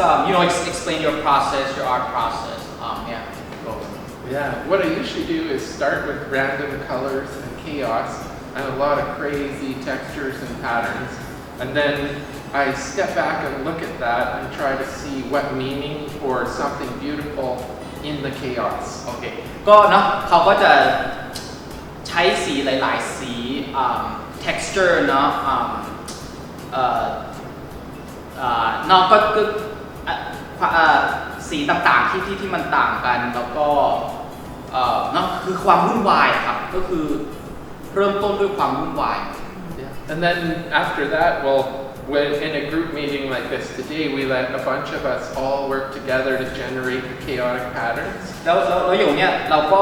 um, you know ex- explain your process, your art process. Um, yeah. Go. Yeah, what I usually do is start with random colors and chaos and a lot of crazy textures and patterns. And then I step back and look at that and try to see what meaning or something beautiful in the chaos. โอเค ก็เนาะเขาก็จะใช้สีหลาย ๆ สีอ่า texture เนาะอ่าเอ่อเอ่อเนาะก็ก็อ่ะ เอ่อสีต่างๆที่ที่ที่มันต่างกัน แล้วก็เอ่อเนาะคือความวุ่นวายครับ ก็คือเริ่มต้นด้วยความวุ่นวาย And then after that, well, when in a group meeting like this today, we let a bunch of us all work together to generate the chaotic patterns. แล้วแล้วแล้วอย่างเนี้ยเราก็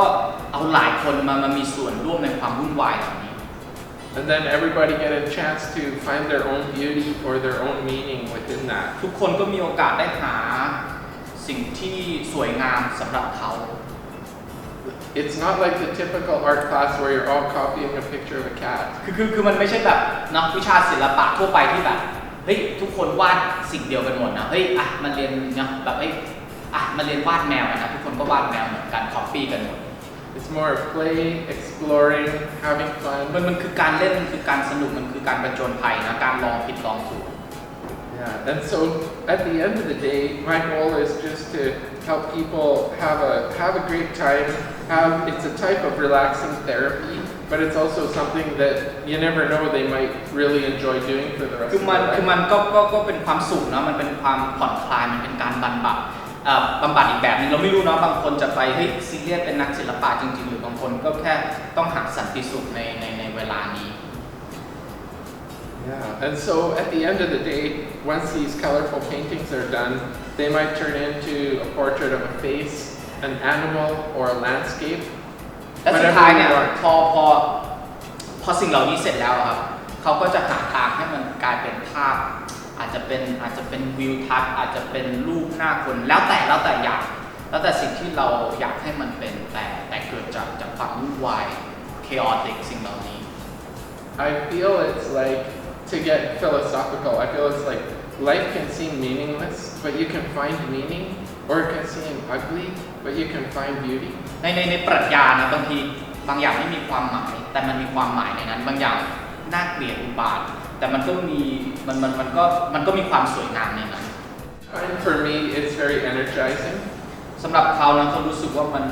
เอาหลายคนมามามีส่วนร่วมในความวุ่นวายเหล่านี้ And then everybody get a chance to find their own beauty or their own meaning within that. ทุกคนก็มีโอกาสได้หาสิ่งที่สวยงามสำหรับเขา It's not like the typical art class where you're all copying a picture of a cat. คือคือคือมันไม่ใช่แบบนักวิชาศิลปะทั่วไปที่แบบเฮ้ยทุกคนวาดสิ่งเดียวกันหมดนะเฮ้ยอะมันเรียนเนาะแบบเฮ้ยอะมันเรียนวาดแมวกันนะทุกคนก็วาดแมวเหมือนกันคอปปี้กันหมด It's more of play, exploring, having มัน fun. มันคือการเล่นคือการสนุกมันคือการประจนภัยนะการลองผิดลองถูก Yeah, and so at the end of the day, my goal is just to help people have a have a great time. Have it's a type of relaxing therapy, but it's also something that you never know they might really enjoy doing for the rest คือ of มัน their คือ life. มันก็ก็ก็เป็นความสุขนะมันเป็นความผ่อนคลายมันเป็นการบำบัดเอ่อ บำบัดอีกแบบหนึงเราไม่รู้เนาะบางคนจะไปเฮ้ยซีเรียสเป็นนักศิลปะจริง ๆ หรือบางคนก็แค่ต้องหาสันติสุขในในในเวลานี้ Yeah, and so at the end of the day, once these colorful paintings are done, they might turn into a portrait of a face, an animal, or a landscape. และสุดท้ายเนี่ยพอพอพอสิ่งเหล่านี้เสร็จแล้วอะครับเขาก็จะหาทางให้มันกลายเป็นภาพ อาจจะเป็นอาจจะเป็นวิวทัศน์อาจจะเป็นรูปหน้าคนแล้วแต่แล้วแต่อยาก แล้วแต่สิ่งที่เราอยากให้มันเป็นแต่แต่เกิดจากจากความวุ่นวาย chaotic สิ่งเหล่านี้ I feel it's like, to get philosophical, I feel it's like life can seem meaningless, but you can find meaning, or it can seem ugly, but you can find beauty. ในในในปรัชญานะบางทีบางอย่างไม่มีความหมาย แต่มันมีความหมายในนั้น บางอย่างน่าเกลียดอุบาทแต่มันก็มี มันมันมันก็มันก็มีความสวยงามในนั้น And for me, it's very energizing. สำหรับเขานะเขารู้สึกว่ามัน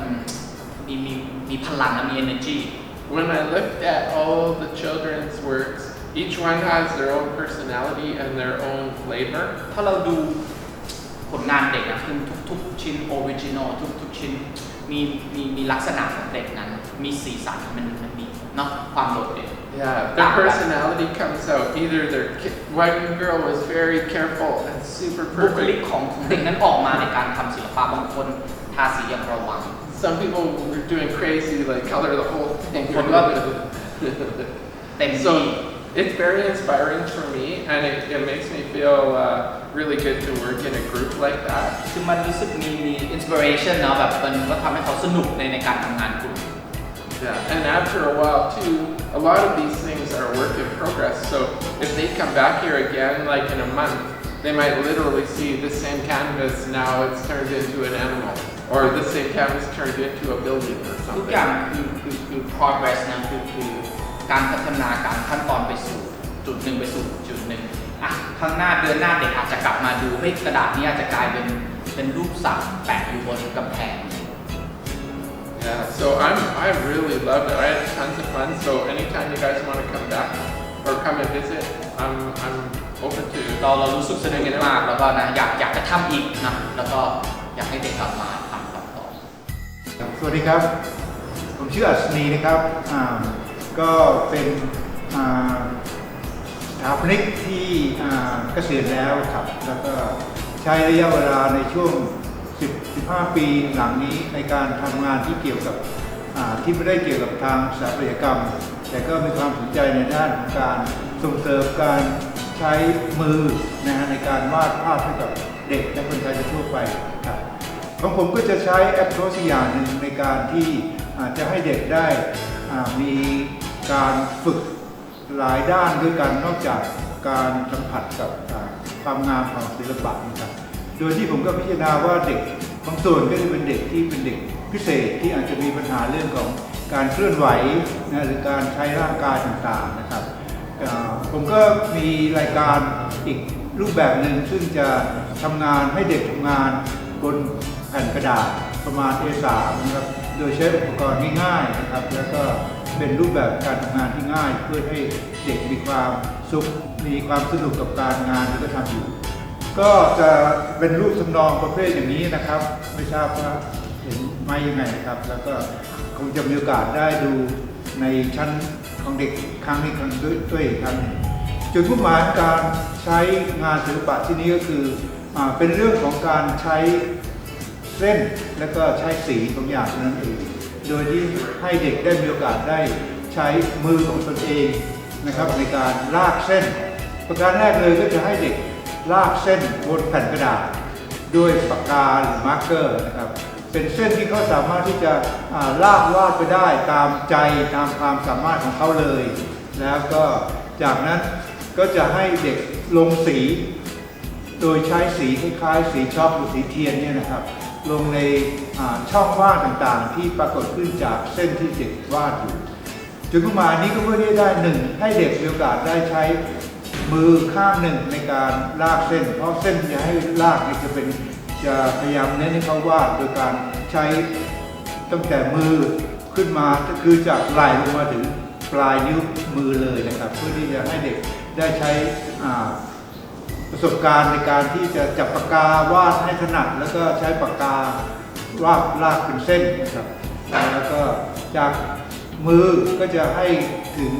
มีมีมีพลังและมี energy When I looked at all the children's works, each one has their own personality and their own flavor. ถ้าเราดูผลงานเด็กนะคือทุกทุกชิ้น original ทุกทุกชิ้น มีมีมีลักษณะของเด็กนั้น มีสีสันมันมันมีเนาะความโดดเด่น Yeah, their personality comes out. Either their ki- one girl was very careful and super บุคลิก perfect. ของของเด็กนั้นออกมาในการทำศิลปะบางคนทาสีอย่างระวัง Some people were doing crazy, like color the whole thing. What about เต็มที่ so it's very inspiring for me, and it, it makes me feel uh, really good to work in a group like that. คือมันรู้สึกมีมี inspiration เนาะแบบมันก็ทำให้เขาสนุกในในการทำงานกลุ่ม Yeah, and after a while too, a lot of these things are work in progress. So if they come back here again, like in a month, they might literally see the same canvas now it's turned into an animal, or the same canvas turned into a building or ทุก something. อย่างคือคือคือ progress นะคือคือการพัฒนาการขั้นตอนไปสู่จุดหนึ่งไปสู่จุดหนึ่ง อะข้างหน้าเดือนหน้าเด็กอาจจะกลับมาดูเฮ้ยกระดาษนี้อาจจะกลายเป็นเป็นรูปสัตว์แปะอยู่บนกำแพง Yeah, so I'm I really loved it. I had tons of fun. So anytime you guys want to come back or come and visit, I'm I'm open to. เราเรารู้สึกสนุกมากแล้วก็นะอยากอยากจะทำอีกนะแล้วก็อยากให้เด็กกลับมาทำต่อครับสวัสดีครับ ผมชื่ออัศนีนะครับอ่าก็เป็นอ่าสถาปนิกที่เกษียณแล้วครับ แล้วก็ใช้ระยะเวลาในช่วง 10 15 ปีหลังนี้ในการทำงานที่เกี่ยวกับที่ไม่ได้เกี่ยวกับทางสถาปัตยกรรม แต่ก็มีความสนใจในด้านของการส่งเสริมการใช้มือนะฮะในการวาดภาพให้กับเด็กและคนไทยทั่วไปครับของผมก็จะใช้แอปโรสอย่างหนึ่งในการที่จะให้เด็กได้มีการฝึก หลายด้านด้วยกันนอกจากการสัมผัสกับความงามของศิลปะนะครับ โดยที่ผมก็พิจารณาว่าเด็กบางส่วนก็จะเป็นเด็กที่เป็นเด็กพิเศษที่อาจจะมีปัญหาเรื่องของการเคลื่อนไหวนะหรือการใช้ร่างกายต่างๆนะครับ ผมก็มีรายการอีกรูปแบบหนึ่งซึ่งจะทำงานให้เด็กทำงานบนแผ่นกระดาษประมาณ A3 นะครับ โดยใช้อุปกรณ์ง่ายๆนะครับ แล้วก็เป็นรูปแบบการทำงานที่ง่าย เพื่อให้เด็กมีความสุขมีความสนุกกับการงานที่เขาทำอยู่ ก็จะเป็นรูปทำนองประเภทอย่างนี้นะครับ ไม่ทราบว่าเห็นไหมยังไงครับ แล้วก็คงจะมีโอกาสได้ดูในชั้นของเด็กครั้งนี้ครั้งด้วยด้วยอีกครั้งหนึ่งจุดมุ่งหมายการใช้งานศิลปะที่นี้ก็คืออเป็นเรื่องของการใช้ เส้นและก็ใช้สีบางอย่างนั้นเอง โดยที่ให้เด็กได้มีโอกาสได้ใช้มือของตนเองนะครับในการลากเส้น ประการแรกเลยก็จะให้เด็กลากเส้นบนแผ่นกระดาษ ด้วยปากกาหรือมาร์กเกอร์นะครับเป็นเส้นที่เขาสามารถที่จะาลากวาดไปได้ตามใจตามความสามารถของเขาเลย แล้วก็จากนั้นก็จะให้เด็กลงสี โดยใช้สีคล้ายๆสีช็อกหรือสีเทียนเนี่ยนะครับ ลงในช่องว่างต่างๆ ที่ปรากฏขึ้นจากเส้นที่เด็กวาดอยู่ จุดมุ่งหมายนี้ก็เพื่อที่ได้หนึ่งให้เด็กมีโอกาสได้ใช้มือข้างหนึ่งในการลากเส้น เพราะเส้นที่จะให้ลากนี่จะเป็นจะพยายามเน้นให้เขาวาดโดยการใช้ตั้งแต่มือขึ้นมาก็คือจากไหล่ลงมาถึงปลายนิ้วมือเลยนะครับ เพื่อที่จะให้เด็กได้ใช้ ประสบการณ์ในการที่จะจับปากกาวาดให้ถนัด แล้วก็ใช้ปากกาวาดลากเป็นเส้นนะครับ แล้วก็จากมือก็จะให้ถึง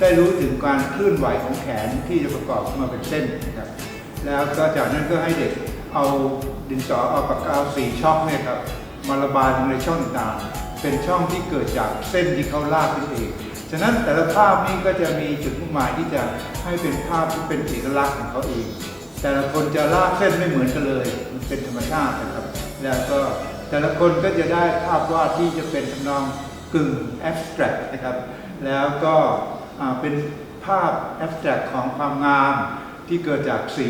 ได้รู้ถึงการเคลื่อนไหวของแขนที่จะประกอบขึ้นมาเป็นเส้นนะครับแล้วก็จากนั้นก็ให้เด็กเอาดินสอเอาปากกาสีช่องเนี่ยครับมาระบายลงในช่องต่างเป็นช่องที่เกิดจากเส้นที่เขาลากขึ้นเอง ฉะนั้นแต่ละภาพนี้ก็จะมีจุดมุ่งหมายที่จะให้เป็นภาพที่เป็นเอกลักษณ์ของเขาเอง แต่ละคนจะลากเส้นไม่เหมือนกันเลย มันเป็นธรรมชาตินะครับ แล้วก็แต่ละคนก็จะได้ภาพวาดที่จะเป็นทำนองกึ่งแอบสแตรกนะครับ แล้วก็เป็นภาพแอบสแตรกของความงามที่เกิดจากสี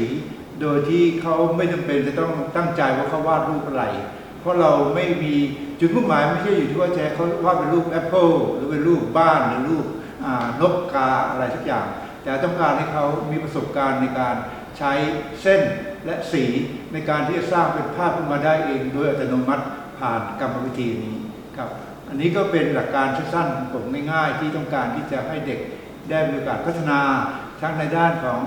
โดยที่เขาไม่จำเป็นจะต้องตั้งใจว่าเขาวาดรูปอะไร เพราะเราไม่มีจุดมุ่งหมายไม่ใช่อยู่ที่ว่าจะให้เขาวาดเป็นรูปแอปเปิลหรือเป็นรูปบ้านหรือรูปนกกาอะไรสักอย่าง แต่ต้องการให้เขามีประสบการณ์ในการใช้เส้นและสีในการที่จะสร้างเป็นภาพขึ้นมาได้เอง โดยอัตโนมัติผ่านกรรมวิธีนี้ครับ อันนี้ก็เป็นหลักการสั้นๆของผมง่ายๆ ที่ต้องการที่จะให้เด็กได้มีโอกาสพัฒนาทั้งในด้านของ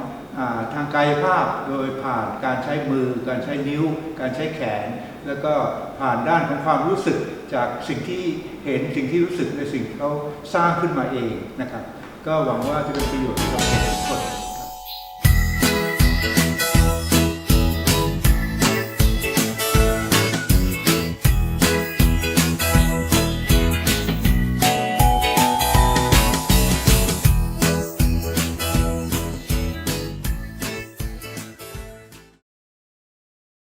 ทางกายภาพโดยผ่านการใช้มือ การใช้นิ้ว การใช้แขน แล้วก็ผ่านด้านของความรู้สึกจากสิ่งที่เห็นสิ่งที่รู้สึกในสิ่งที่เขาสร้างขึ้นมาเองนะครับ ก็หวังว่าจะเป็นประโยชน์กับทุกคนครับ